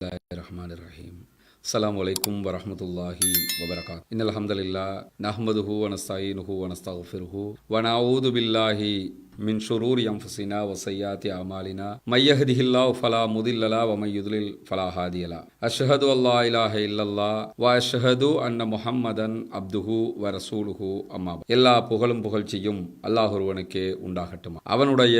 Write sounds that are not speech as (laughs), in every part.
ரஹ்மான் ரஹீம் அஸ்லாம் வலைக்கும் வரமத்துல்லாஹி வபரகாத் இன் அலமதுல்லா நஹ்மதுஹூ வனஸ்தாயின்ஹூ வனஸ்தாஃபிர்ஹூ வனவுது பில்லாஹி من شرور أنفسنا وسيئات أعمالنا من يهده الله فلا مضل له ومن يضلل فلا هادي له أشهد أن لا إله إلا الله وأشهد أن محمدا عبده ورسوله أما بعد. எல்லா புகழும் புகழ்ச்சியும் அல்லாஹ் ஒருவனுக்கே உண்டாகட்டும் அவனுடைய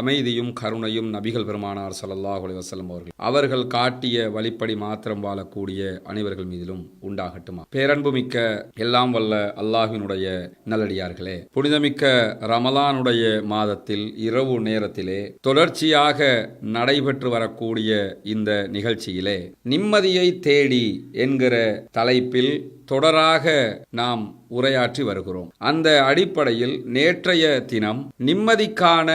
அமைதியும் கருணையும் நபிகள் பெருமானார் ஸல்லல்லாஹு அலைஹி வஸல்லம் அவர்கள் அவர்கள் காட்டிய வழிப்படி மாத்திரம் வாழக்கூடிய அனைவர்கள் மீதிலும் உண்டாகட்டுமா பேரன்புமிக்க எல்லாம் வல்ல அல்லாஹ்வினுடைய நல்லடியார்களே புனிதமிக்க ரமலானுடைய மாதத்தில் இரவு நேரத்திலே தொடர்ச்சியாக நடைபெற்று வரக்கூடிய இந்த நிகழ்ச்சியிலே நிம்மதியை தேடி என்கிற தலைப்பில் தொடராக நாம் உரையாற்றி வருகிறோம். அந்த அடிப்படையில் நேற்றைய தினம் நிம்மதிக்கான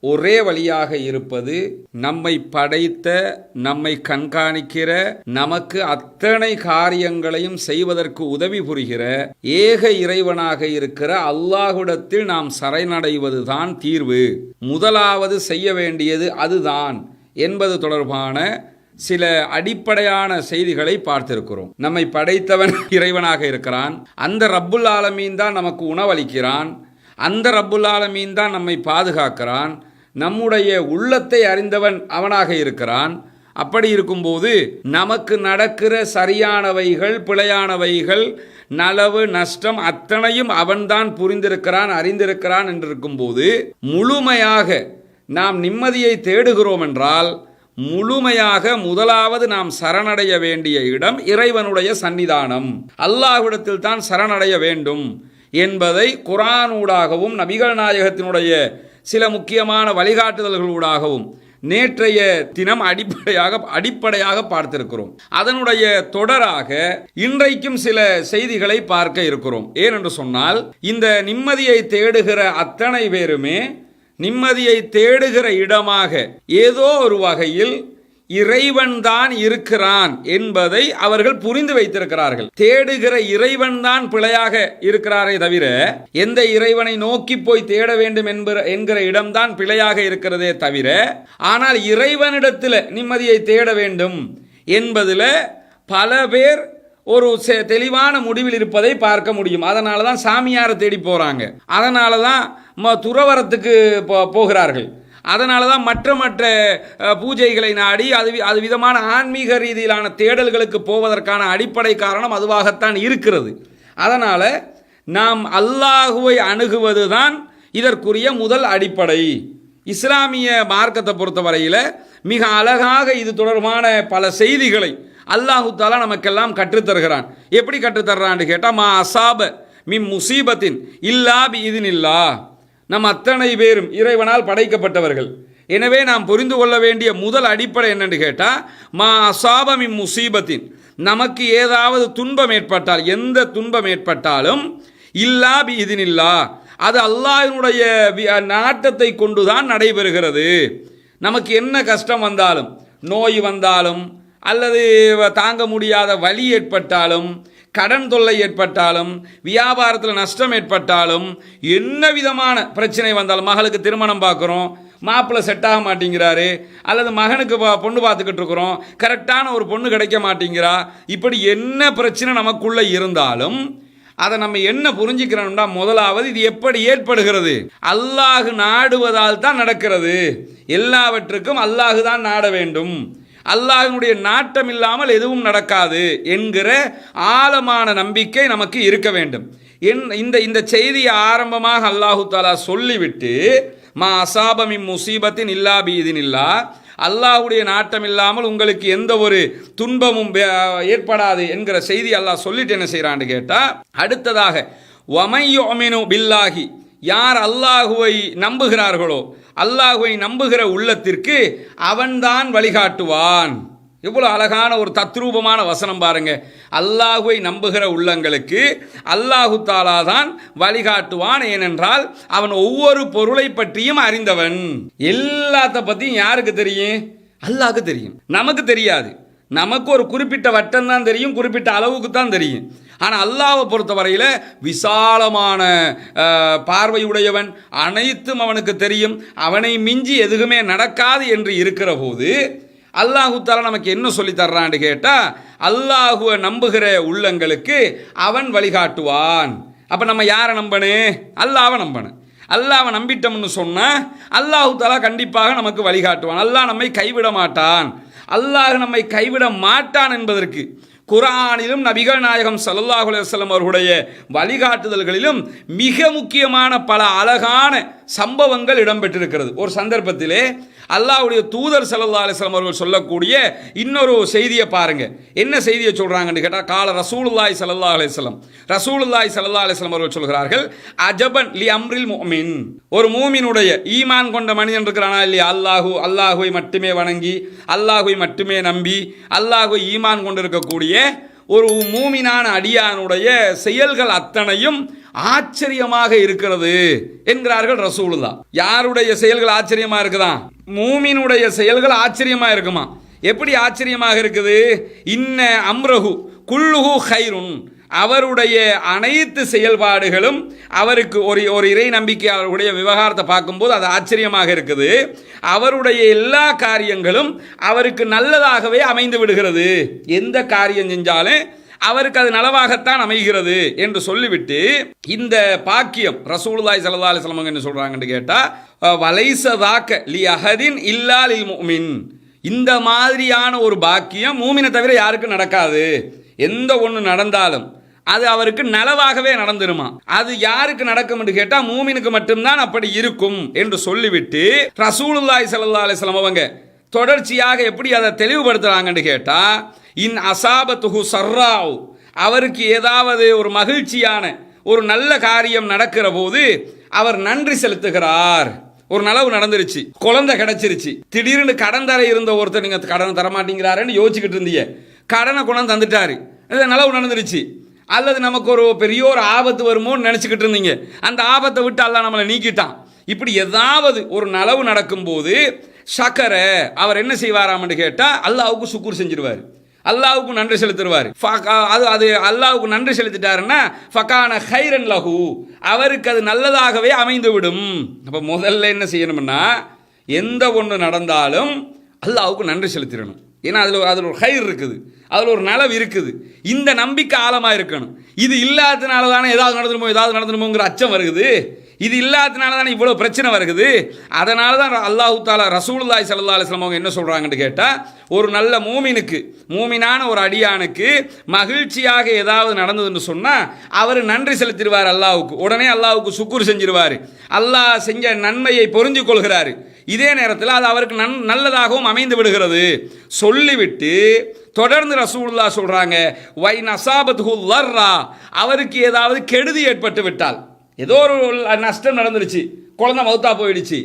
ஒரே வழியாக இருப்பது நம்மை படைத்த நம்மை கண்காணிக்கிற நமக்கு அத்தனை காரியங்களையும் செய்வதற்கு உதவி புரிகிற ஏக இறைவனாக இருக்கிற அல்லாஹுடத்தில் நாம் சரணடைவதுதான் தீர்வு. முதலாவது செய்ய வேண்டியது அதுதான் என்பது தொடர்பான சில அடிப்படையான செய்திகளை பார்த்திருக்கிறோம். நம்மை படைத்தவன் (laughs) இறைவனாக இருக்கிறான். அந்த ரப்புல் ஆலமீன் தான் நமக்கு உணவளிக்கிறான். அந்த ரப்புல் ஆலமீன் தான் நம்மை பாதுகாக்கிறான். நம்முடைய உள்ளத்தை அறிந்தவன் அவனாக இருக்கிறான். அப்படி இருக்கும்போது நமக்கு நடக்கிற சரியானவைகள் பிழையானவைகள் நலவு நஷ்டம் அத்தனையும் அவன்தான் புரிந்திருக்கிறான் அறிந்திருக்கிறான் என்றிருக்கும்போது முழுமையாக நாம் நிம்மதியை தேடுகிறோம் என்றால் முழுமையாக முதலாவது நாம் சரணடைய வேண்டிய இடம் இறைவனுடைய சன்னிதானம் அல்லாஹ்விடத்தில் தான் சரணடைய வேண்டும் என்பதை குரானூடாகவும் நபிகள் நாயகத்தினுடைய சில முக்கியமான வழிகாட்டுதல்களூடாகவும் நேற்றைய தினம் அடிப்படையாக அடிப்படையாக பார்த்திருக்கிறோம். அதனுடைய தொடராக இன்றைக்கும் சில செய்திகளை பார்க்க இருக்கிறோம். ஏனென்று சொன்னால் இந்த நிம்மதியை தேடுகிற அத்தனை பேருமே நிம்மதியை தேடுகிற இடமாக ஏதோ ஒரு வகையில் இறைவன்தான் இருக்கிறான் என்பதை அவர்கள் புரிந்து வைத்திருக்கிறார்கள். தேடுகிற இறைவன்தான் பிழையாக இருக்கிறாரே தவிர எந்த இறைவனை நோக்கி போய் தேட வேண்டும் என்கிற என்கிற இடம்தான் பிழையாக இருக்கிறதே தவிர ஆனால் இறைவனிடத்தில் நிம்மதியை தேட வேண்டும் என்பதில் பல பேர் ஒரு செ- தெளிவான முடிவில் இருப்பதை பார்க்க முடியும். அதனால தான் சாமியாரை தேடி போகிறாங்க அதனால தான் ம- துறவரத்துக்கு போ- போகிறார்கள். அதனால தான் மற்ற மற்ற பூஜைகளை நாடி அது அது விதமான ஆன்மீக ரீதியிலான தேடல்களுக்கு போவதற்கான அடிப்படை காரணம் அதுவாகத்தான் இருக்கிறது. அதனால் நாம் அல்லாஹுவை அணுகுவது தான் இதற்குரிய முதல் அடிப்படை. இஸ்லாமிய மார்க்கத்தை பொறுத்தவரையில் மிக அழகாக இது தொடர்பான பல செய்திகளை அல்லாஹு தாலா நமக்கெல்லாம் கற்றுத்தருகிறான். எப்படி கற்றுத்தர்றான்னு கேட்டால் மா அசாப மிம் முசீபத்தின் இல்லா பி இல்லா நம் அத்தனை பேரும் இறைவனால் படைக்கப்பட்டவர்கள். எனவே நாம் புரிந்து கொள்ள வேண்டிய முதல் அடிப்படை என்னென்னு கேட்டால் மா அசாபம் இம்முசீபத்தின் நமக்கு ஏதாவது துன்பம் ஏற்பட்டால் எந்த துன்பம் ஏற்பட்டாலும் இல்லா பி அது அல்லாஹினுடைய நாட்டத்தை நாட்டத்தை கொண்டுதான் நடைபெறுகிறது. நமக்கு என்ன கஷ்டம் வந்தாலும் நோய் வந்தாலும் அல்லது தாங்க முடியாத வலி ஏற்பட்டாலும் கடன் தொல்லை ஏற்பட்டாலும் வியாபாரத்தில் நஷ்டம் ஏற்பட்டாலும் என்ன விதமான பிரச்சனை வந்தாலும் மகளுக்கு திருமணம் பார்க்குறோம் மாப்பிள்ளை செட் ஆக மாட்டேங்கிறாரு அல்லது மகனுக்கு பொண்ணு பார்த்துக்கிட்டு இருக்கிறோம் கரெக்டான ஒரு பொண்ணு கிடைக்க மாட்டேங்கிறா இப்படி என்ன பிரச்சனை நமக்குள்ள இருந்தாலும் அதை நம்ம என்ன புரிஞ்சுக்கிறோம்னா முதலாவது இது எப்படி ஏற்படுகிறது? அல்லாஹு நாடுவதால் தான் நடக்கிறது. எல்லாவற்றுக்கும் அல்லாஹு தான் நாட வேண்டும். அல்லாஹினுடைய நாட்டம் இல்லாமல் எதுவும் நடக்காது என்கிற ஆழமான நம்பிக்கை நமக்கு இருக்க வேண்டும். என் இந்த இந்த செய்தியை ஆரம்பமாக அல்லாஹு தாலா சொல்லிவிட்டு மா அசாபமி முசீபத்தின் இல்லா பீதின் இல்லா அல்லாஹ்வுடைய நாட்டம் இல்லாமல் உங்களுக்கு எந்த ஒரு துன்பமும் வே- ஏற்படாது என்கிற செய்தி அல்லாஹ் சொல்லிட்டு என்ன செய்கிறான்னு கேட்டால் அடுத்ததாக ஒமையோமினு பில்லாஹி யார் அல்லாஹுவை நம்புகிறார்களோ அல்லாஹுவை நம்புகிற உள்ளத்திற்கு அவன்தான் வழிகாட்டுவான். எவ்வளோ அழகான ஒரு தத்ரூபமான வசனம் பாருங்க. அல்லாஹுவை நம்புகிற உள்ளங்களுக்கு அல்லாஹு தாலா தான் வழிகாட்டுவான். ஏனென்றால் அவன் ஒவ்வொரு பொருளை பற்றியும் அறிந்தவன். எல்லாத்த பற்றியும் யாருக்கு தெரியும்? அல்லாஹுக்கு தெரியும். நமக்கு தெரியாது. நமக்கு ஒரு குறிப்பிட்ட வட்டம் தான் தெரியும் குறிப்பிட்ட அளவுக்கு தான் தெரியும். ஆனால் அல்லாஹ்வை பொறுத்தவரையில் விசாலமான பார்வையுடையவன். அனைத்தும் அவனுக்கு தெரியும். அவனை மிஞ்சி எதுவுமே நடக்காது என்று இருக்கிற போது அல்லாஹு நமக்கு என்ன சொல்லி தர்றான்னு கேட்டால் அல்லாஹுவை நம்புகிற உள்ளங்களுக்கு அவன் வழிகாட்டுவான். அப்போ நம்ம யாரை நம்பனு? அல்லாவை நம்பணும் அல்லாவை நம்பிட்டோம்னு சொன்னால் அல்லாஹு தாலா கண்டிப்பாக நமக்கு வழிகாட்டுவான். அல்லாஹ் நம்மை கைவிட மாட்டான். அல்லாஹ் நம்மை கைவிட மாட்டான் என்பதற்கு குரானிலும் நபிகள் நாயகம் சல்லாஹ் அலுவலம் அவர்களுடைய வழிகாட்டுதல்களிலும் மிக முக்கியமான பல அழகான சம்பவங்கள் இடம்பெற்றிருக்கிறது. ஒரு சந்தர்ப்பத்திலே அல்லாவுடைய தூதர் சல்லா அலிஸ்லாம் அவர்கள் சொல்லக்கூடிய இன்னொரு செய்தியை பாருங்க. என்ன செய்தியை சொல்றாங்கன்னு கேட்டால் கால ரசூலுல்லாய் சல்லா அலிஸ்லாம் ரசூலுல்லாய் சல்லா அலிஸ்லாம் அவர்கள் சொல்கிறார்கள் அஜபன் லி அம்ரில் மோமின் ஒரு மூமினுடைய ஈமான் கொண்ட மனிதன் இருக்கிறானா இல்லையா? அல்லாஹு அல்லாஹுவை மட்டுமே வணங்கி அல்லாஹுவை மட்டுமே நம்பி அல்லாஹு ஈமான் கொண்டிருக்கக்கூடிய ஒரு மூமினான அடியானுடைய செயல்கள் அத்தனையும் ஆச்சரியமாக இருக்கிறது என்கிறார்கள் ரசூலுல்லா யாருடைய செயல்கள் ஆச்சரியமா இருக்குதா? மூமினுடைய செயல்கள் ஆச்சரியமா இருக்குமா? எப்படி ஆச்சரியமாக இருக்குது? இன்ன அம்ரஹு குல்லுஹு ஹைருன் அவருடைய அனைத்து செயல்பாடுகளும் அவருக்கு ஒரு ஒரு இறை நம்பிக்கையாளருடைய விவகாரத்தை பார்க்கும்போது அது ஆச்சரியமாக இருக்குது. அவருடைய எல்லா காரியங்களும் அவருக்கு நல்லதாகவே அமைந்து விடுகிறது. எந்த காரியம் செஞ்சாலும் அவருக்கு அது நலவாகத்தான் அமைகிறது என்று சொல்லிவிட்டு இந்த பாக்கியம் ரசூலுதாய் ஸல்லல்லாஹு அலைஹி வஸல்லம் என்ன சொல்றாங்கன்னு கேட்டா வலைசதாக்க லி அஹதின் இல்லா லில் முஃமின் இந்த மாதிரியான ஒரு பாக்கியம் மூமினை தவிர யாருக்கும் நடக்காது. எந்த ஒன்று நடந்தாலும் அது அவருக்கு நலவாகவே நடந்துருமா? அது யாருக்கு நடக்கும் என்று கேட்டா மூமினுக்கு மட்டும்தான் அப்படி இருக்கும் என்று சொல்லிவிட்டு ரசூலுல்லாய் சல்லா அலிஸ்லாம் அவங்க தொடர்ச்சியாக எப்படி அதை தெளிவுபடுத்துறாங்கன்னு கேட்டா இன் அசாபத்துஹு சர்ராவ். அவருக்கு ஏதாவது ஒரு மகிழ்ச்சியான ஒரு நல்ல காரியம் நடக்கிற போது அவர் நன்றி செலுத்துகிறார். ஒரு நலவு நடந்துருச்சு. குழந்தை கிடைச்சிருச்சு. திடீர்னு கடன் தர இருந்த ஒருத்தர் நீங்க கடன் தரமாட்டேங்கிறாருன்னு யோசிச்சுக்கிட்டு இருந்தீங்க. கடனை கொண்டாந்து தந்துட்டாரு. அது நலவு நடந்துருச்சு. அல்லது நமக்கு ஒரு பெரிய ஒரு ஆபத்து வருமோன்னு நினச்சிக்கிட்டு இருந்தீங்க. அந்த ஆபத்தை விட்டு அல்லாஹ் நம்மளை நீக்கிட்டான். இப்படி ஏதாவது ஒரு நலவு நடக்கும்போது சக்கரை அவர் என்ன செய்வாராம்னு கேட்டால் அல்லாவுக்கு சுக்கூர் செஞ்சிருவார். அல்லாவுக்கு நன்றி செலுத்திடுவார் அது அது அல்லாவுக்கு நன்றி செலுத்திட்டாருன்னா ஃபக்கான ஹைரன் லஹு அவருக்கு அது நல்லதாகவே அமைந்து விடும் அப்போ முதல்ல என்ன செய்யணும்னா எந்த ஒன்று நடந்தாலும் அல்லாவுக்கு நன்றி செலுத்திடணும். ஏன்னா அதில் அதில் ஒரு ஹைர் இருக்குது. அதில் ஒரு நலவு இருக்குது. இந்த நம்பிக்கை ஆழமாக இருக்கணும். இது இல்லாததுனால தானே ஏதாவது நடந்துருமோ ஏதாவது நடந்துருமோங்கிற அச்சம் வருகுது. இது இல்லாததுனால தானே இவ்வளோ பிரச்சனை வருகுது. அதனால தான் அல்லாஹு தாலா ரசூலுல்லாய் சல்லா அலிஸ்லாம் அவங்க என்ன சொல்கிறாங்கன்னு கேட்டால் ஒரு நல்ல மூமினுக்கு மூமினான ஒரு அடியானுக்கு மகிழ்ச்சியாக ஏதாவது நடந்ததுன்னு சொன்னால் அவர் நன்றி செலுத்திடுவார் அல்லாவுக்கு உடனே அல்லாவுக்கு சுக்குர் செஞ்சிருவார். அல்லாஹ் செஞ்ச நன்மையை புரிஞ்சு கொள்கிறாரு. இதே நேரத்தில் அது அவருக்கு நன் நல்லதாகவும் அமைந்து விடுகிறது. சொல்லிவிட்டு தொடர்ந்து ரசூல்லா சொல்கிறாங்க வை நசாபத் லர்ரா அவருக்கு ஏதாவது கெடுதி ஏற்பட்டு விட்டால் ஏதோ ஒரு நஷ்டம் நடந்துருச்சு குழந்தை மௌத்தா போயிடுச்சு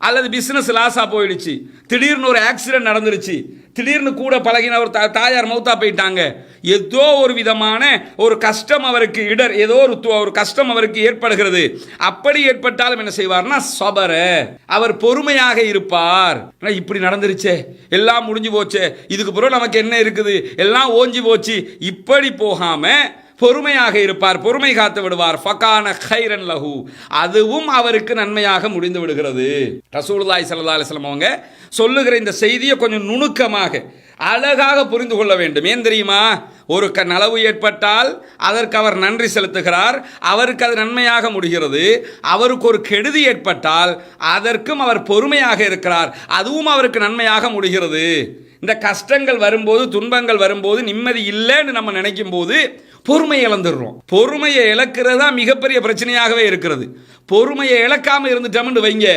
அல்லது பிஸ்னஸ் லாஸாக போயிடுச்சு திடீர்னு ஒரு ஆக்சிடென்ட் நடந்துருச்சு திடீர்னு கூட பழகின ஒரு தா- தாயார் மௌத்தா போயிட்டாங்க. ஏதோ ஒரு விதமான ஒரு கஷ்டம் அவருக்கு இடர் ஏதோ ஒரு ஒரு கஷ்டம் அவருக்கு ஏற்படுகிறது. அப்படி ஏற்பட்டாலும் என்ன செய்வார்னா சபர. அவர் பொறுமையாக இருப்பார். இப்படி நடந்துருச்சே. எல்லாம் முடிஞ்சு போச்சே. இதுக்கு பிறகு நமக்கு என்ன இருக்குது? எல்லாம் ஓஞ்சி போச்சு. இப்படி போகாமல் பொறுமையாக இருப்பார் பொறுமை காத்து விடுவார். ஃபகான ஹைரன் லஹு. அதுவும் அவருக்கு நன்மையாக முடிந்து விடுகிறது. ரசூலுல்லாஹி ஸல்லல்லாஹு அலைஹி வஸல்லம் அவங்க சொல்லுகிற இந்த செய்தியை கொஞ்சம் நுணுக்கமாக அழகாக புரிந்து கொள்ள வேண்டும். ஏன் தெரியுமா? ஒரு க நலவு ஏற்பட்டால் அதற்கு அவர் நன்றி செலுத்துகிறார். அவருக்கு அது நன்மையாக முடிகிறது. அவருக்கு ஒரு கெடுதி ஏற்பட்டால் அதற்கும் அவர் பொறுமையாக இருக்கிறார். அதுவும் அவருக்கு நன்மையாக முடிகிறது. இந்த கஷ்டங்கள் வரும்போது துன்பங்கள் வரும்போது நிம்மதி இல்லைன்னு நம்ம நினைக்கும் போது பொறுமையை இழந்துடுறோம். பொறுமையை இழக்கிறது தான் மிகப்பெரிய பிரச்சனையாகவே இருக்கிறது. பொறுமையை இழக்காம இருந்துட்டோம்னு வைங்க.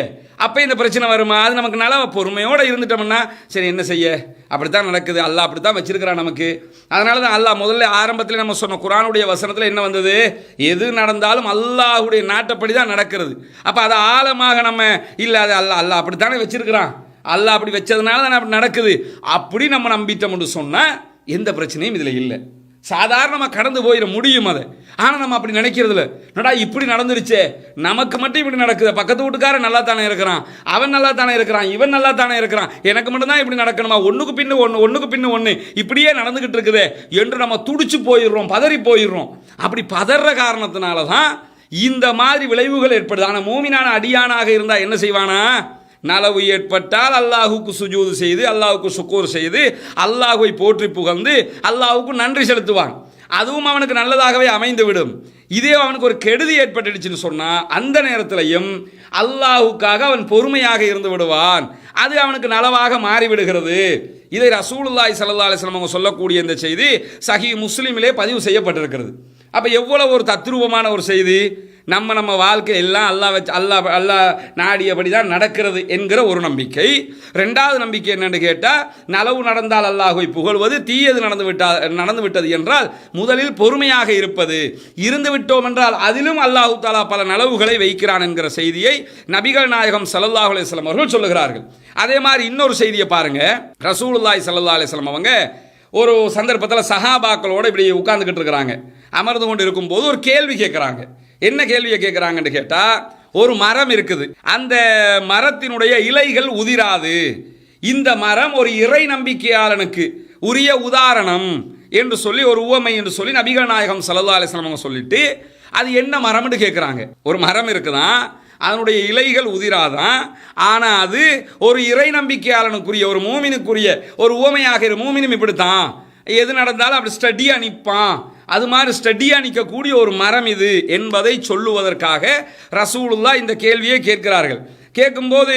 அப்போ இந்த பிரச்சனை வருமா? அது நமக்கு நல்லா பொறுமையோடு இருந்துட்டோம்னா சரி என்ன செய்ய? அப்படித்தான் நடக்குது. அல்லாஹ் அப்படித்தான் வச்சிருக்கிறான் நமக்கு. அதனால தான் அல்லாஹ் முதல்ல ஆரம்பத்தில் நம்ம சொன்ன குரானுடைய வசனத்தில் என்ன வந்தது? எது நடந்தாலும் அல்லாஹுடைய நாட்டப்படி தான் நடக்கிறது. அப்போ அதை ஆழமாக நம்ம இல்லை அது அல்லாஹ் அல்லாஹ் அப்படித்தானே வச்சிருக்கிறான். அல்லாஹ் அப்படி வச்சதுனால தான் அப்படி நடக்குது. அப்படி நம்ம நம்பிட்டோம்னு சொன்னால் எந்த பிரச்சனையும் இதில் இல்லை. சாதாரணமாக கடந்து போயிட முடியும் அதை. ஆனால் நம்ம அப்படி நினைக்கிறதில்ல. என்னடா இப்படி நடந்துருச்சே? நமக்கு மட்டும் இப்படி நடக்குது. பக்கத்து வீட்டுக்காரன் நல்லா தானே இருக்கிறான். அவன் நல்லா தானே இருக்கிறான். இவன் நல்லா தானே இருக்கிறான். எனக்கு மட்டும்தான் இப்படி நடக்கணுமா? ஒன்றுக்கு பின்னு ஒன்று ஒன்றுக்கு பின்னு ஒன்று இப்படியே நடந்துக்கிட்டு இருக்குதே. என்று நம்ம துடிச்சு போயிடுறோம் பதறி போயிடுறோம். அப்படி பதற காரணத்தினால தான் இந்த மாதிரி விளைவுகள் ஏற்படுது. ஆனால் மூமினான அடியானாக இருந்தால் என்ன செய்வானா? நலவு ஏற்பட்டால் அல்லாஹுக்கு சுஜூது செய்து அல்லாஹுக்கு சுக்கூர் செய்து அல்லாஹுவை போற்றி புகழ்ந்து அல்லாஹுக்கு நன்றி செலுத்துவான். அதுவும் அவனுக்கு நல்லதாகவே அமைந்துவிடும். இதே அவனுக்கு ஒரு கெடுதி ஏற்பட்டுடுச்சுன்னு சொன்னால் அந்த நேரத்திலையும் அல்லாஹுக்காக அவன் பொறுமையாக இருந்து விடுவான். அது அவனுக்கு நலவாக மாறிவிடுகிறது. இதை ரசூலுல்லாய் சல்லா அலைஹி அவங்க சொல்லக்கூடிய இந்த செய்தி சஹி முஸ்லீமிலே பதிவு செய்யப்பட்டிருக்கிறது. அப்போ எவ்வளோ ஒரு தத்ரூபமான ஒரு செய்தி? நம்ம நம்ம வாழ்க்கை எல்லாம் அல்லாஹ் வச்சு அல்லாஹ் அல்லாஹ் நாடியபடி தான் நடக்கிறது என்கிற ஒரு நம்பிக்கை. ரெண்டாவது நம்பிக்கை என்னென்னு கேட்டால் நலவு நடந்தால் அல்லாஹுவை புகழ்வது தீயது நடந்து விட்டா நடந்து விட்டது என்றால் முதலில் பொறுமையாக இருப்பது. இருந்து விட்டோம் என்றால் அதிலும் அல்லாஹு தாலா பல நலவுகளை வைக்கிறான் என்கிற செய்தியை நபிகள் நாயகம் சல்லாஹ் அலைஹி அவர்கள் சொல்லுகிறார்கள். அதே மாதிரி இன்னொரு செய்தியை பாருங்க. ரசூலுல்லாய் சல்லா அலைஹி அவங்க ஒரு சந்தர்ப்பத்தில் சஹாபாக்களோடு இப்படி உட்காந்துக்கிட்டு இருக்கிறாங்க. அமர்ந்து கொண்டு இருக்கும்போது ஒரு கேள்வி கேட்குறாங்க. என்ன கேள்வியை கேட்குறாங்கன்னு கேட்டால் ஒரு மரம் இருக்குது. அந்த மரத்தினுடைய இலைகள் உதிராது. இந்த மரம் ஒரு இறை நம்பிக்கையாளனுக்கு உரிய உதாரணம் என்று சொல்லி ஒரு உவமை என்று சொல்லி நபிகள் நாயகம் சல்லா அலிஸ்லாம் அவங்க சொல்லிட்டு அது என்ன மரம்னு கேட்குறாங்க ஒரு மரம் இருக்குதான் அதனுடைய இலைகள் உதிராதான் ஆனால் அது ஒரு இறை நம்பிக்கையாளனுக்குரிய ஒரு மூமினுக்குரிய ஒரு உவமையாக மூமினும் இப்படித்தான். எது நடந்தாலும் அப்படி ஸ்டடியாக நிற்பான் அது மாதிரி ஸ்டடியாக நிற்கக்கூடிய ஒரு மரம் இது என்பதை சொல்லுவதற்காக ரசூலுல்லா இந்த கேள்வியை கேட்கிறார்கள். கேட்கும்போது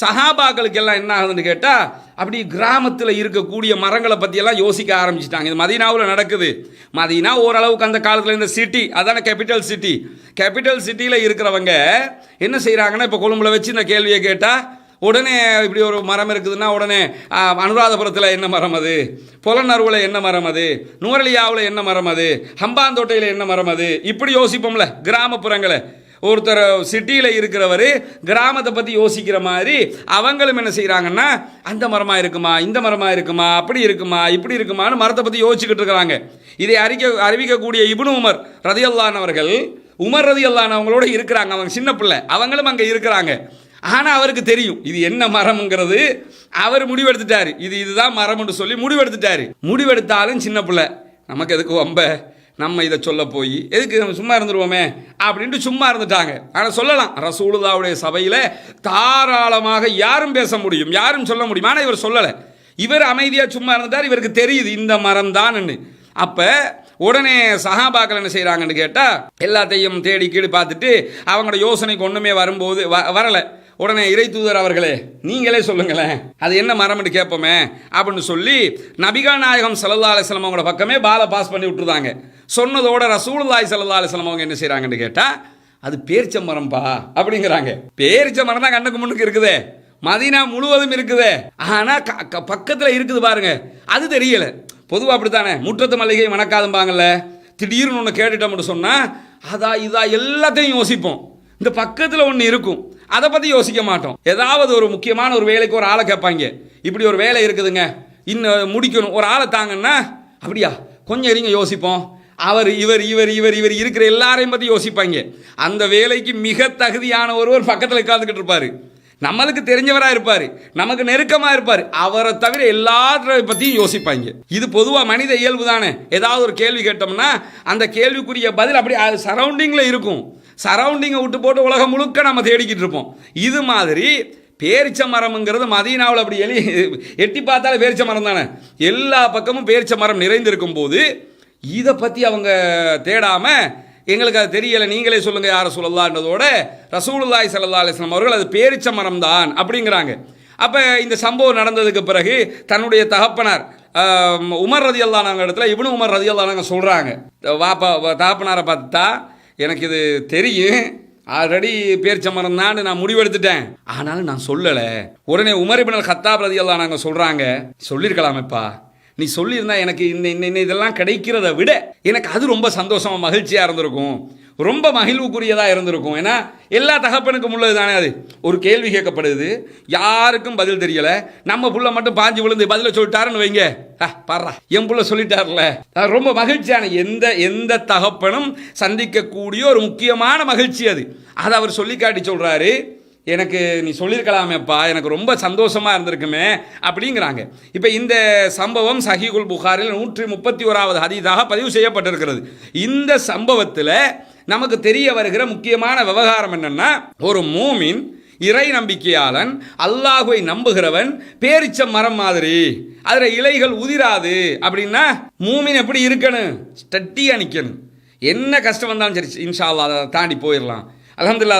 சஹாபாக்களுக்கு எல்லாம் என்ன ஆகுதுன்னு கேட்டால் அப்படி கிராமத்தில் இருக்கக்கூடிய மரங்களை பற்றியெல்லாம் யோசிக்க ஆரம்பிச்சிட்டாங்க. இது மதீனாவில் நடக்குது. மதீனா ஓரளவுக்கு அந்த காலத்தில் இந்த சிட்டி அதான கேபிட்டல் சிட்டி கேபிட்டல் சிட்டியில் இருக்கிறவங்க என்ன செய்கிறாங்கன்னா இப்போ கொழும்புல வச்சு இந்த கேள்வியை கேட்டால் உடனே இப்படி ஒரு மரம் இருக்குதுன்னா உடனே அனுராதபுரத்தில் என்ன மரம் அது? புலனறுவில் என்ன மரம் அது? நூரலியாவில் என்ன மரம் அது? ஹம்பாந்தோட்டையில் என்ன மரம் அது? இப்படி யோசிப்போம்ல கிராமப்புறங்களை. ஒருத்தர் சிட்டியில் இருக்கிறவர் கிராமத்தை பற்றி யோசிக்கிற மாதிரி அவங்களும் என்ன செய்கிறாங்கன்னா அந்த மரமாக இருக்குமா இந்த மரமாக இருக்குமா அப்படி இருக்குமா இப்படி இருக்குமான்னு மரத்தை பற்றி யோசிச்சுக்கிட்டு இருக்கிறாங்க. இதை அறிக்க அறிவிக்கக்கூடிய இபுனு உமர் ரதியல்லானவர்கள் உமர் ரதியல்லானவங்களோட இருக்கிறாங்க அவங்க சின்ன பிள்ளை அவங்களும் அங்கே இருக்கிறாங்க. ஆனால் அவருக்கு தெரியும். இது என்ன மரம்ங்கிறது. அவர் முடிவெடுத்துட்டாரு. இது இதுதான் மரம்னு சொல்லி முடிவெடுத்துட்டாரு. முடிவெடுத்தாலும் சின்ன பிள்ளை நமக்கு எதுக்கு வம்ப? நம்ம இதை சொல்ல போய். எதுக்கு நம்ம சும்மா இருந்துருவோமே? அப்படின்ட்டு சும்மா இருந்துட்டாங்க. ஆனால் சொல்லலாம். ரசூலுதாவுடைய சபையில் தாராளமாக யாரும் பேச முடியும். யாரும் சொல்ல முடியும். ஆனால் இவர் சொல்லலை. இவர் அமைதியாக சும்மா இருந்துட்டார். இவருக்கு தெரியுது இந்த மரம் தான்னு அப்போ உடனே சஹாபாக்கள் என்ன செய்கிறாங்கன்னு கேட்டால் எல்லாத்தையும் தேடி கீடு பார்த்துட்டு அவங்களோட யோசனைக்கு ஒன்றுமே வரும்போது வ வரலை. உடனே இறை தூதர் அவர்களே நீங்களே சொல்லுங்களேன் அது என்ன மரம்னு கேட்போமே அப்படின்னு சொல்லி நபிகா நாயகம் சல்லா அலிஸ்லாம் அவங்களோட பக்கமே பாலை பாஸ் பண்ணி விட்டுருந்தாங்க. சொன்னதோட ரசூலுல்லாய் சல்லா அலிஸ்லாம் அவங்க என்ன செய்கிறாங்கன்னு கேட்டால் அது பேரிச்ச மரம்ப்பா அப்படிங்கிறாங்க. பேரிச்ச மரம் தான் கண்ணுக்கு முன்னுக்கு இருக்குதே மதீனா முழுவதும் இருக்குதே ஆனால் க க- பக்கத்தில் இருக்குது பாருங்க அது தெரியல. பொதுவாக அப்படித்தானே முற்றத்து மல்லிகை மணக்காதும்பாங்கல்ல திடீர்னு ஒன்று கேட்டுட்டோம்னு சொன்னால் அதா இதா எல்லாத்தையும் யோசிப்போம். இந்த பக்கத்தில் ஒன்று இருக்கும். அதை பற்றி யோசிக்க மாட்டோம். ஏதாவது ஒரு முக்கியமான ஒரு வேலைக்கு ஒரு ஆளை கேட்பாங்க. இப்படி ஒரு வேலை இருக்குதுங்க. இன்னும் முடிக்கணும். ஒரு ஆளை தாங்கன்னா அப்படியா? கொஞ்சம் இருங்க யோசிப்போம். அவர் இவர் இவர் இவர் இவர் இருக்கிற எல்லாரையும் பற்றி யோசிப்பாங்க. அந்த வேலைக்கு மிக தகுதியான ஒருவர் பக்கத்தில் உட்காந்துக்கிட்டு இருப்பார். நம்மளுக்கு தெரிஞ்சவராக இருப்பார். நமக்கு நெருக்கமாக இருப்பார். அவரை தவிர எல்லாத்த பற்றியும் யோசிப்பாங்க. இது பொதுவாக மனித இயல்பு தானே. ஏதாவது ஒரு கேள்வி கேட்டோம்னா அந்த கேள்விக்குரிய பதில் அப்படி அது சரௌண்டிங்கில் இருக்கும். சரௌண்டிங்கை விட்டு போட்டு உலகம் முழுக்க நம்ம தேடிக்கிட்டு இருப்போம். இது மாதிரி பேரிச்ச மரம்ங்கிறது மதீனாவில் அப்படி எலி எட்டி பார்த்தாலே பேரிச்ச மரம் தானே. எல்லா பக்கமும் பேரிச்ச மரம் நிறைந்திருக்கும் போது இதை பற்றி அவங்க தேடாமல் எங்களுக்கு அது தெரியலை. நீங்களே சொல்லுங்கள் யாரை சொல்லலான்றதோட ரசூலுல்லாய் சல்லா அலிஸ்லாம் அவர்கள் அது பேரிச்ச மரம் தான் அப்படிங்கிறாங்க. அப்போ இந்த சம்பவம் நடந்ததுக்கு பிறகு தன்னுடைய தகப்பனார் உமர் ரதி அல்லானாங்க இடத்துல இவனு உமர் ரதி அல்லானாங்க சொல்கிறாங்க வாப்பா தகப்பனாரை பார்த்தா எனக்கு இது தெரியும். ஆல்ரெடி பேரிச்ச மரம் தான் நான் முடிவெடுத்துட்டேன். ஆனாலும் நான் சொல்லலை. உடனே உமர் இப்னல் கத்தாப் ரதி அல்லானாங்க சொல்கிறாங்க சொல்லியிருக்கலாமேப்பா நீ சொல்லியிருந்தா எனக்கு இந்த இந்த இதெல்லாம் கிடைக்கிறத விட எனக்கு அது ரொம்ப சந்தோஷமாக மகிழ்ச்சியாக இருந்திருக்கும். ரொம்ப மகிழ்வுக்குரியதாக இருந்திருக்கும். ஏன்னா எல்லா தகப்பனுக்கும் உள்ளது தானே அது. ஒரு கேள்வி கேட்கப்படுது. யாருக்கும் பதில் தெரியலை. நம்ம புள்ள மட்டும் பாஞ்சு விழுந்து பதில சொல்லிட்டாருன்னு வைங்க. ஆ, பாருடா என் புள்ள சொல்லிட்டார்ல. அது ரொம்ப மகிழ்ச்சியான எந்த எந்த தகப்பனும் சந்திக்கக்கூடிய ஒரு முக்கியமான மகிழ்ச்சி அது. அதை அவர் சொல்லி காட்டி சொல்கிறாரு எனக்கு நீ சொல்லியிருக்கலாமேப்பா எனக்கு ரொம்ப சந்தோஷமாக இருந்திருக்குமே அப்படிங்கிறாங்க. இப்போ இந்த சம்பவம் சஹீகுல் புகாரில் நூற்றி முப்பத்தி ஓராவது ஹதீதாக பதிவு செய்யப்பட்டிருக்கிறது. இந்த சம்பவத்தில் நமக்கு தெரிய வருகிற முக்கியமான விவகாரம் என்னன்னா ஒரு மூமின் இறை நம்பிக்கையாளன் அல்லாஹுவை நம்புகிறவன் பேரிச்ச மரம் மாதிரி. அதில் இலைகள் உதிராது அப்படின்னா மூமின் எப்படி இருக்கணும்? ஸ்டட்டியாக நிற்கணும் என்ன கஷ்டம் வந்தாலும் சரி இன்ஷா அல்லா அதை தாண்டி போயிடலாம். அலமதுல்லா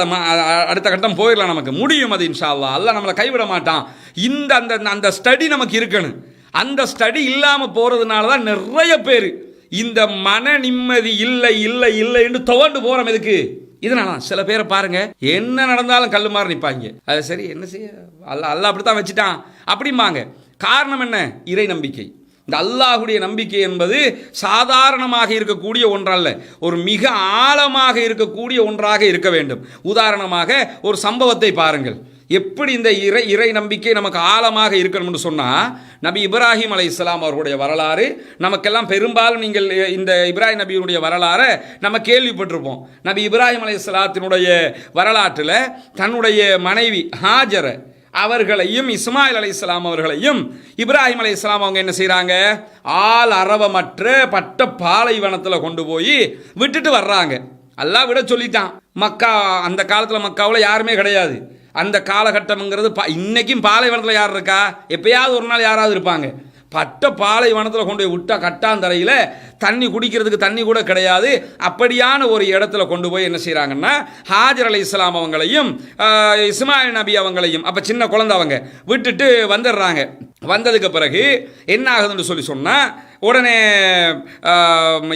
அடுத்த கட்டம் போயிடலாம் நமக்கு. முடியும் அது இன்ஷா அல்லாஹ் நம்மளை கைவிட மாட்டான். இந்த அந்த அந்த ஸ்டடி நமக்கு இருக்கணும். அந்த ஸ்டடி இல்லாமல் போகிறதுனால தான் நிறைய பேர் இந்த மன நிம்மதி இல்லை இல்லை இல்லைன்னு துவண்டு போகிறோம் எதுக்கு? இதனால சில பேரை பாருங்க என்ன நடந்தாலும் கல் மாதிரி நிற்பாங்க அது சரி என்ன செய்ய? அல்ல அல்ல அப்படித்தான் வச்சுட்டான். அப்படிம்பாங்க. காரணம் என்ன? இறை நம்பிக்கை. இந்த அல்லாஹுடைய நம்பிக்கை என்பது சாதாரணமாக இருக்கக்கூடிய ஒன்றல்ல. ஒரு மிக ஆழமாக இருக்கக்கூடிய ஒன்றாக இருக்க வேண்டும். உதாரணமாக ஒரு சம்பவத்தை பாருங்கள். எப்படி இந்த இறை இறை நம்பிக்கை நமக்கு ஆழமாக இருக்கணும்னு சொன்னால் நபி இப்ராஹிம் அலை இஸ்லாம் அவர்களுடைய வரலாறு நமக்கெல்லாம் பெரும்பாலும் நீங்கள் இந்த இப்ராஹிம் நபியினுடைய வரலாறை நம்ம கேள்விப்பட்டிருப்போம். நபி இப்ராஹிம் அலை இஸ்லாத்தினுடைய வரலாற்றில் தன்னுடைய மனைவி ஹாஜரை அவர்களையும் இஸ்மாயில் அலி இஸ்லாம் அவர்களையும் இப்ராஹிம் அலி இஸ்லாம் அவங்க என்ன செய்கிறாங்க ஆள் அரவமற்ற பட்ட பாலைவனத்தில் கொண்டு போய் விட்டுட்டு வர்றாங்க. எல்லாம் விட சொல்லிட்டான். மக்கா அந்த காலத்தில் மக்காவில் யாருமே கிடையாது. அந்த காலகட்டம்ங்கிறது பா இன்னைக்கும் பாலைவனத்தில் யார் இருக்கா? எப்பயாவது ஒரு நாள் யாராவது இருப்பாங்க. பட்ட பாலைவனத்தில் கொண்டு போய் விட்டா கட்டாந்தரையில் தண்ணி குடிக்கிறதுக்கு தண்ணி கூட கிடையாது. அப்படியான ஒரு இடத்துல கொண்டு போய் என்ன செய்கிறாங்கன்னா ஹாஜர் அலி இஸ்லாம் அவங்களையும் இஸ்மாயில் நபி அவங்களையும் அப்போ சின்ன குழந்தை அவங்க விட்டுட்டு வந்துடுறாங்க. வந்ததுக்கு பிறகு என்ன ஆகுதுன்னு சொல்லி சொன்னால் உடனே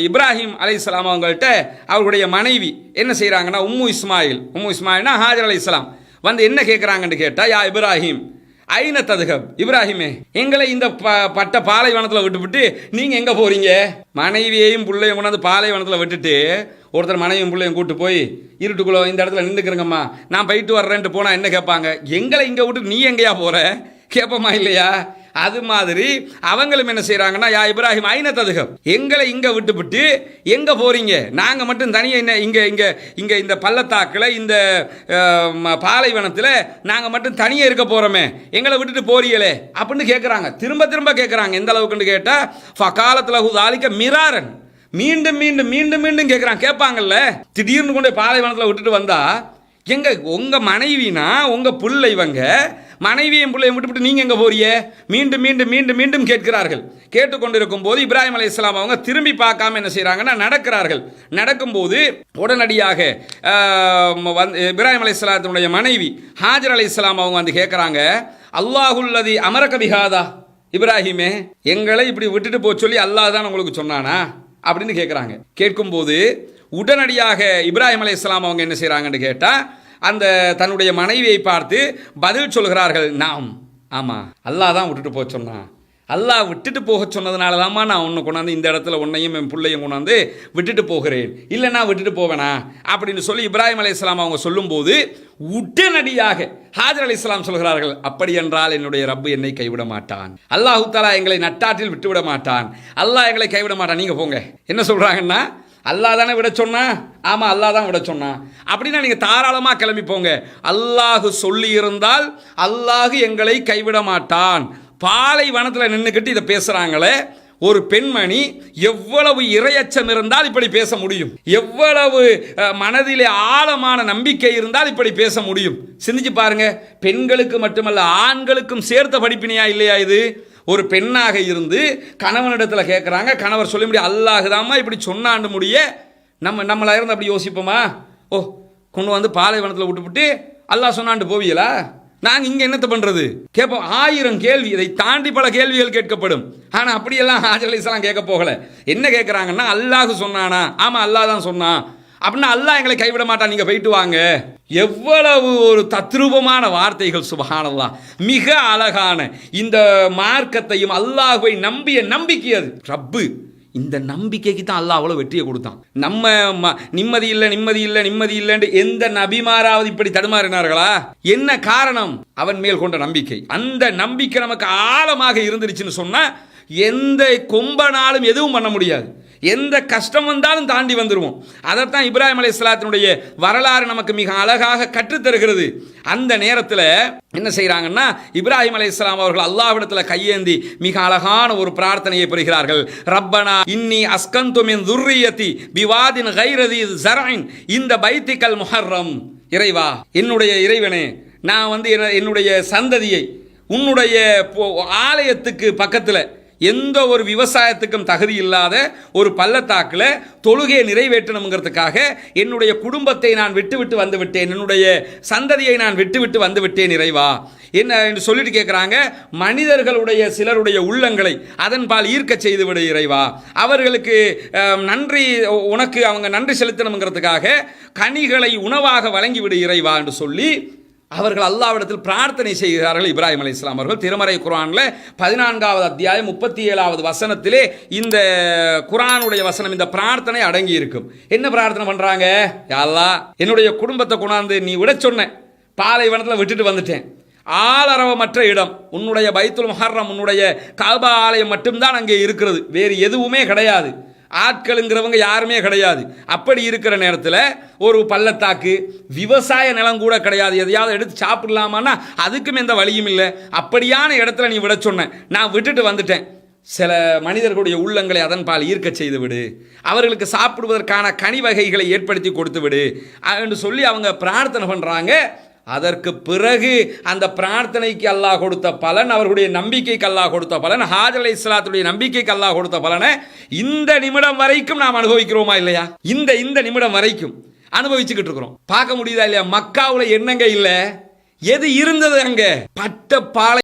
இப்ராஹிம் அலை இஸ்லாம் அவங்கள்ட்ட அவருடைய மனைவி என்ன செய்கிறாங்கன்னா உம்மு இஸ்மாயில் உம்மு இஸ்மாயில்னா ஹாஜர் அலை இஸ்லாம். வந்து என்ன கேட்குறாங்கன்னு கேட்டால் யா இப்ராஹிம் ஐன ததுகம். இப்ராஹிமே எங்களை இந்த ப பட்ட பாலைவனத்தில் விட்டுவிட்டு நீங்கள் எங்கே போகிறீங்க மனைவியையும் பிள்ளையும் கொண்டாந்து பாலைவனத்தில் விட்டுட்டு ஒருத்தர் மனைவியும் பிள்ளையும் கூட்டு போய் இருட்டுக்குள்ளே இந்த இடத்துல நின்றுக்கிறங்கம்மா நான் போயிட்டு வர்றேன்ட்டு போனால் என்ன கேட்பாங்க? எங்களை இங்கே விட்டு நீ எங்கேயா போகிற கேட்போமா இல்லையா? அது மாதிரி அவங்களும் என்ன செய்கிறாங்கன்னா யா இப்ராஹிம் ஐன ததுகம்? எங்களை இங்கே விட்டுவிட்டு எங்கே போகிறீங்க நாங்கள் மட்டும் தனியாக என்ன இங்கே இங்கே இங்கே இந்த பள்ளத்தாக்கில் இந்த ம- பாலைவனத்தில் நாங்கள் மட்டும் தனியாக இருக்க போகிறோமே எங்களை விட்டுட்டு போறீங்களே. அப்படின்னு கேட்குறாங்க திரும்ப திரும்ப கேட்குறாங்க எந்த அளவுக்குன்னு கேட்டால் ஃபகாலத்தில் ஹுதாலிக்க மிராரன். மீண்டும் மீண்டும் மீண்டும் மீண்டும் கேட்குறான் கேட்பாங்கல்ல திடீர்னு கொண்டு போய் பாலைவனத்தில் விட்டுட்டு வந்தால் எங்க உங்க மனைவினா உங்க புள்ள இவங்க. மனைவியும் பிள்ளையும் விட்டுவிட்டு நீங்க எங்க போறிய மீண்டும் மீண்டும் மீண்டும் மீண்டும் கேட்கிறார்கள். கேட்டுக்கொண்டிருக்கும் போது இப்ராஹிம் அலை அவங்க திரும்பி பார்க்காம என்ன செய்கிறாங்கன்னா நடக்கிறார்கள். நடக்கும்போது உடனடியாக வந்து இப்ராஹிம் அலி இஸ்லாத்தினுடைய மனைவி ஹாஜர் அலை அவங்க வந்து கேட்குறாங்க அல்லாஹுல்லதி அமரகபிகாதா இப்ராஹிமே எங்களை இப்படி விட்டுட்டு போக சொல்லி அல்லாஹ் தான் உங்களுக்கு சொன்னானா? அப்படின்னு கேட்குறாங்க. கேட்கும்போது உடனடியாக இப்ராஹிம் இஸ்லாம் அவங்க என்ன செய்கிறாங்கன்னு கேட்டால் அந்த தன்னுடைய மனைவியை பார்த்து பதில் சொல்கிறார்கள் நாம். ஆமாம் அல்லாஹ் தான் விட்டுட்டு போக சொன்னான் அல்லாஹ் விட்டுட்டு போக சொன்னதுனால தாம்மா நான் உன்னை கொண்டாந்து இந்த இடத்துல உன்னையும் என் பிள்ளையும் கொண்டாந்து விட்டுட்டு போகிறேன். இல்லைன்னா விட்டுட்டு போவேனா? அப்படின்னு சொல்லி இப்ராஹிம் அலை அவங்க சொல்லும்போது உடனடியாக ஹாஜர் அலி இஸ்லாம் சொல்கிறார்கள் அப்படி என்றால் என்னுடைய ரப்பு என்னை கைவிட மாட்டான். அல்லாஹு தாலா எங்களை நட்டாற்றில் விட்டுவிட மாட்டான். அல்லாஹ் எங்களை கைவிட மாட்டான். நீங்கள் போங்க. என்ன சொல்கிறாங்கன்னா அல்லாஹ் தானே விட சொன்னா? ஆமாம் அல்லாஹ் தான் விட சொன்னான் அப்படின்னா நீங்கள் தாராளமாக கிளம்பி போங்க. அல்லாஹு சொல்லி இருந்தால் எங்களை கைவிட மாட்டான். பாலைவனத்தில் நின்றுக்கிட்டு இதை பேசுகிறாங்களே ஒரு பெண்மணி எவ்வளவு இரையச்சம் இருந்தால் இப்படி பேச முடியும். எவ்வளவு மனதிலே ஆழமான நம்பிக்கை இருந்தால் இப்படி பேச முடியும். சிந்திச்சு பாருங்க பெண்களுக்கு மட்டுமல்ல ஆண்களுக்கும் சேர்த்த படிப்பினையா இல்லையா இது? ஒரு பெண்ணாக இருந்து கணவனிடத்தில் கேட்குறாங்க கணவர் சொல்ல முடியும் அல்லாஹுதாம்மா இப்படி சொன்னாண்டு முடிய நம்ம நம்மளா இருந்து அப்படி யோசிப்போமா? ஓ கொண்டு வந்து பாலைவனத்தில் விட்டுவிட்டு அல்லாஹ் சொன்னாண்டு போவீங்களா? நாங்கள் இங்கே என்னத்தை பண்ணுறது கேட்போம் ஆயிரம் கேள்வி இதை தாண்டி பல கேள்விகள் கேட்கப்படும். ஆனால் அப்படியெல்லாம் ஹாஜர் அலிஸ்லாம் கேட்க போகலை. என்ன கேட்குறாங்கன்னா அல்லாஹ் சொன்னானா? ஆமாம் அல்லாஹ் தான் சொன்னான். அப்படின்னா அல்லாஹ் எங்களை கைவிட மாட்டான். நீங்கள் போயிட்டு வாங்க. எவ்வளவு ஒரு தத்ரூபமான வார்த்தைகள் சுபஹானல்லா மிக அழகான இந்த மார்க்கத்தையும் அல்லாஹுவை நம்பிய நம்பிக்கை அது. ரப்பு இந்த நம்பிக்கைக்கு தான் அல்லாஹ் அவ்வளோ வெற்றியை கொடுத்தான். நம்ம ம- நிம்மதி இல்லை நிம்மதி இல்லை நிம்மதி இல்லைன்னு எந்த நபிமாராவது இப்படி தடுமாறினார்களா? என்ன காரணம்? அவன் மேல் கொண்ட நம்பிக்கை. அந்த நம்பிக்கை நமக்கு ஆழமாக இருந்துருச்சுன்னு சொன்னால் எந்த கொம்பனாலும் எதுவும் பண்ண முடியாது. எந்த கஷ்டம் வந்தாலும் தாண்டி வந்துடுவோம் அதைத்தான் இப்ராஹிம் அலி இஸ்லாத்தினுடைய வரலாறு நமக்கு மிக அழகாக கற்றுத்தருகிறது அந்த நேரத்தில் என்ன செய்கிறாங்கன்னா இப்ராஹிம் அலி இஸ்லாம் அவர்கள் அல்லாவிடத்தில் கையேந்தி மிக அழகான ஒரு பிரார்த்தனையை பெறுகிறார்கள். ரப்பனா இன்னி அஸ்கந்துமின் துர்ரியத்தி துர்ரியதி பிவாதின் கைரதி ஜரைன் இந்த பைத்திக்கல் முஹர்ரம். இறைவா என்னுடைய இறைவனே நான் வந்து என்னுடைய சந்ததியை உன்னுடைய ஆலயத்துக்கு பக்கத்தில் எந்த ஒரு விவசாயத்துக்கும் தகுதி இல்லாத ஒரு பள்ளத்தாக்கில் தொழுகையை நிறைவேற்றணுங்கிறதுக்காக என்னுடைய குடும்பத்தை நான் விட்டுவிட்டு வந்துவிட்டேன் என்னுடைய சந்ததியை நான் விட்டுவிட்டு வந்துவிட்டேன் நிறைவா என்ன என்று சொல்லிட்டு கேட்குறாங்க மனிதர்களுடைய சிலருடைய உள்ளங்களை அதன்பால் ஈர்க்க செய்து விடு இறைவா. அவர்களுக்கு நன்றி உனக்கு அவங்க நன்றி செலுத்தணுங்கிறதுக்காக கனிகளை உணவாக வழங்கிவிடு இறைவா என்று சொல்லி அவர்கள் அல்லாவிடத்தில் பிரார்த்தனை செய்கிறார்கள் இப்ராஹிம் அலி இஸ்லாம் அவர்கள். திருமறை குரானில் பதினான்காவது அத்தியாயம் முப்பத்தி ஏழாவது வசனத்திலே இந்த குரானுடைய வசனம் இந்த பிரார்த்தனை அடங்கி இருக்கும் என்ன பிரார்த்தனை பண்ணுறாங்க யாரா என்னுடைய குடும்பத்தை கொண்டாந்து நீ விட சொன்ன. பாலைவனத்தில் விட்டுட்டு வந்துட்டேன். ஆளரவமற்ற இடம் உன்னுடைய பைத்துல் மஹர்ரம் உன்னுடைய காபா ஆலயம் மட்டும்தான் அங்கே இருக்கிறது. வேறு எதுவுமே கிடையாது. ஆட்களுங்கிறவங்க யாருமே கிடையாது. அப்படி இருக்கிற நேரத்தில் ஒரு பள்ளத்தாக்கு விவசாய நிலம் கூட கிடையாது. எதையாவது எடுத்து சாப்பிடலாமான்னா அதுக்கும் எந்த வழியும் இல்லை. அப்படியான இடத்துல நீ விட சொன்ன. நான் விட்டுட்டு வந்துட்டேன். சில மனிதர்களுடைய உள்ளங்களை அதன்பால் ஈர்க்க செய்து விடு. அவர்களுக்கு சாப்பிடுவதற்கான கனி வகைகளை ஏற்படுத்தி கொடுத்து விடு. என்று சொல்லி அவங்க பிரார்த்தனை பண்ணுறாங்க அதற்கு பிறகு அந்த பிரார்த்தனைக்கு அல்லாஹ் கொடுத்த பலன் அவர்களுடைய நம்பிக்கைக்கு அல்லாஹ் கொடுத்த பலன் ஹாஜர் அலி இஸ்லாத்துடைய நம்பிக்கைக்கு அல்லாஹ் கொடுத்த பலனை இந்த நிமிடம் வரைக்கும் நாம் அனுபவிக்கிறோமா இல்லையா? இந்த இந்த நிமிடம் வரைக்கும் அனுபவிச்சுக்கிட்டு இருக்கிறோம். பார்க்க முடியுதா இல்லையா? மக்காவுல என்னங்க இல்லை? எது இருந்தது அங்க? பட்ட பாலை